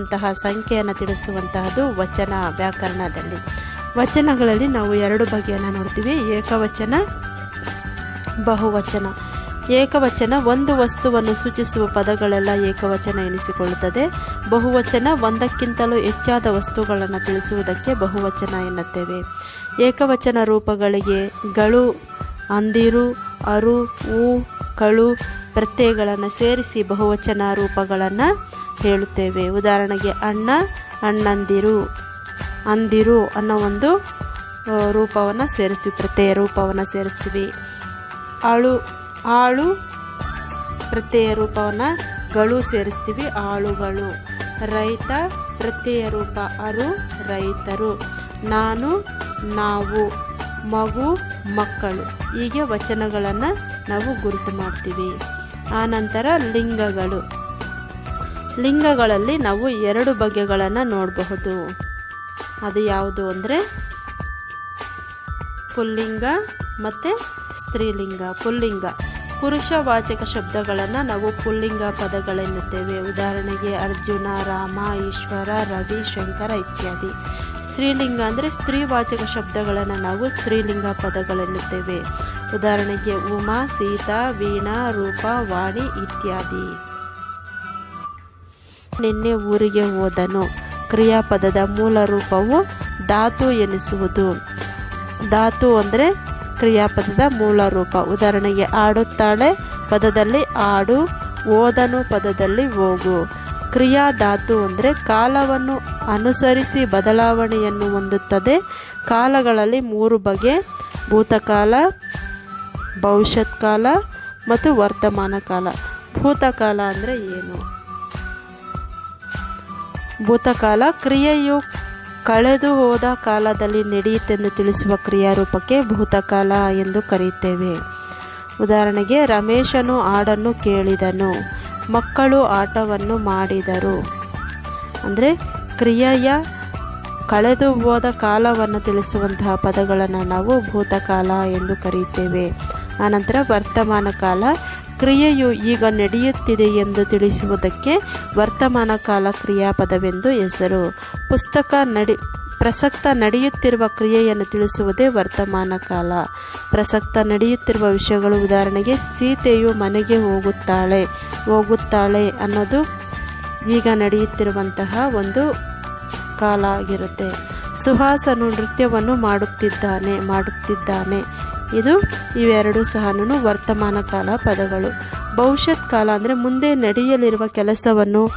ಅಂತಹ ಸಂಖ್ಯೆಯನ್ನು ತಿಳಿಸುವಂತಹದ್ದು ವಚನ ವ್ಯಾಕರಣದಲ್ಲಿ. ವಚನಗಳಲ್ಲಿ ನಾವು ಎರಡು ಬಗೆಯನ್ನು ನೋಡ್ತೀವಿ. ಏಕವಚನ, ಬಹುವಚನ. ಏಕವಚನ ಒಂದು ವಸ್ತುವನ್ನು ಸೂಚಿಸುವ ಪದಗಳೆಲ್ಲ ಏಕವಚನ ಎನಿಸಿಕೊಳ್ಳುತ್ತದೆ. ಬಹುವಚನ ಒಂದಕ್ಕಿಂತಲೂ ಹೆಚ್ಚಾದ ವಸ್ತುಗಳನ್ನು ತಿಳಿಸುವುದಕ್ಕೆ ಬಹುವಚನ ಎನ್ನುತ್ತೇವೆ. ಏಕವಚನ ರೂಪಗಳಿಗೆ ಗಳು, ಅಂದಿರು, ಅರು, ಊ, ಕಳು ಪ್ರತ್ಯಯಗಳನ್ನು ಸೇರಿಸಿ ಬಹುವಚನ ರೂಪಗಳನ್ನು ಹೇಳುತ್ತೇವೆ. ಉದಾಹರಣೆಗೆ ಅಣ್ಣ, ಅಣ್ಣಂದಿರು, ಅಂದಿರು ಅನ್ನೋ ಒಂದು ರೂಪವನ್ನು ಸೇರಿಸ್ತೀವಿ. ಪ್ರತ್ಯಯ ರೂಪವನ್ನು ಸೇರಿಸ್ತೀವಿ. ಆಳು ಆಳು ಪ್ರತ್ಯಯ ರೂಪವನ್ನು ಗಳು ಸೇರಿಸ್ತೀವಿ. ಆಳುಗಳು. ರೈತ, ಪ್ರತ್ಯಯ ರೂಪ ಅರು, ರೈತರು. ನಾನು, ನಾವು. ಮಗು, ಮಕ್ಕಳು. ಹೀಗೆ ವಚನಗಳನ್ನು ನಾವು ಗುರುತು ಮಾಡ್ತೀವಿ. ಆನಂತರ ಲಿಂಗಗಳು. ಲಿಂಗಗಳಲ್ಲಿ ನಾವು ಎರಡು ಬಗೆಗಳನ್ನು ನೋಡಬಹುದು. ಅದು ಯಾವುದು ಅಂದರೆ ಪುಲ್ಲಿಂಗ ಮತ್ತು ಸ್ತ್ರೀಲಿಂಗ. ಪುಲ್ಲಿಂಗ, ಪುರುಷವಾಚಕ ಶಬ್ದಗಳನ್ನು ನಾವು ಪುಲ್ಲಿಂಗ ಪದಗಳೆನ್ನುತ್ತೇವೆ. ಉದಾಹರಣೆಗೆ ಅರ್ಜುನ, ರಾಮ, ಈಶ್ವರ, ರವಿ, ಶಂಕರ ಇತ್ಯಾದಿ. ಸ್ತ್ರೀಲಿಂಗ ಅಂದರೆ ಸ್ತ್ರೀವಾಚಕ ಶಬ್ದಗಳನ್ನು ನಾವು ಸ್ತ್ರೀಲಿಂಗ ಪದಗಳೆನ್ನುತ್ತೇವೆ. ಉದಾಹರಣೆಗೆ ಉಮಾ, ಸೀತಾ, ವೀಣಾ, ರೂಪ, ವಾಣಿ ಇತ್ಯಾದಿ. ನಿನ್ನೆ ಊರಿಗೆ ಹೋದನು. ಕ್ರಿಯಾಪದದ ಮೂಲ ರೂಪವು ಧಾತು ಎನಿಸುವುದು. ಧಾತು ಅಂದರೆ ಕ್ರಿಯಾಪದದ ಮೂಲ ರೂಪ. ಉದಾಹರಣೆಗೆ ಆಡುತ್ತಾಳೆ ಪದದಲ್ಲಿ ಆಡು ಓದನು ಪದದಲ್ಲಿ ಹೋಗು. ಕ್ರಿಯಾ ಧಾತು ಅಂದರೆ ಕಾಲವನ್ನು ಅನುಸರಿಸಿ ಬದಲಾವಣೆಯನ್ನು ಹೊಂದುತ್ತದೆ. ಕಾಲಗಳಲ್ಲಿ ಮೂರು ಬಗೆ, ಭೂತಕಾಲ ಭವಿಷ್ಯತ್ ಕಾಲ ಮತ್ತು ವರ್ತಮಾನ ಕಾಲ ಭೂತಕಾಲ ಅಂದರೆ ಏನು? ಭೂತಕಾಲ ಕ್ರಿಯೆಯು ಕಳೆದು ಹೋದ ಕಾಲದಲ್ಲಿ ನಡೆಯುತ್ತೆಂದು ತಿಳಿಸುವ ಕ್ರಿಯಾರೂಪಕ್ಕೆ ಭೂತಕಾಲ ಎಂದು ಕರೆಯುತ್ತೇವೆ. ಉದಾಹರಣೆಗೆ, ರಮೇಶನು ಹಾಡನ್ನು ಕೇಳಿದನು, ಮಕ್ಕಳು ಆಟವನ್ನು ಮಾಡಿದರು. ಅಂದರೆ, ಕ್ರಿಯೆಯ ಕಳೆದು ಹೋದ ಕಾಲವನ್ನು ತಿಳಿಸುವಂತಹ ಪದಗಳನ್ನು ನಾವು ಭೂತಕಾಲ ಎಂದು ಕರೆಯುತ್ತೇವೆ. ಆನಂತರ, ವರ್ತಮಾನ ಕಾಲ ಕ್ರಿಯೆಯು ಈಗ ನಡೆಯುತ್ತಿದೆ ಎಂದು ತಿಳಿಸುವುದಕ್ಕೆ ವರ್ತಮಾನ ಕಾಲ ಕ್ರಿಯಾಪದವೆಂದು ಹೆಸರು. ಪುಸ್ತಕ ನಡಿ, ಪ್ರಸಕ್ತ ನಡೆಯುತ್ತಿರುವ ಕ್ರಿಯೆಯನ್ನು ತಿಳಿಸುವುದೇ ವರ್ತಮಾನ ಕಾಲ. ಪ್ರಸಕ್ತ ನಡೆಯುತ್ತಿರುವ ವಿಷಯಗಳು, ಉದಾಹರಣೆಗೆ ಸೀತೆಯು ಮನೆಗೆ ಹೋಗುತ್ತಾಳೆ ಹೋಗುತ್ತಾಳೆ ಅನ್ನೋದು ಈಗ ನಡೆಯುತ್ತಿರುವಂತಹ ಒಂದು ಕಾಲ ಆಗಿರುತ್ತೆ. ಸುಹಾಸನು ನೃತ್ಯವನ್ನು ಮಾಡುತ್ತಿದ್ದಾನೆ ಮಾಡುತ್ತಿದ್ದಾನೆ. ಇದು ಇವೆರಡು ಸಹ ವರ್ತಮಾನ ಕಾಲ ಪದಗಳು. ಭವಿಷ್ಯತ್ ಕಾಲ ಅಂದರೆ ಮುಂದೆ ನಡೆಯಲಿರುವ ಕೆಲಸವನ್ನು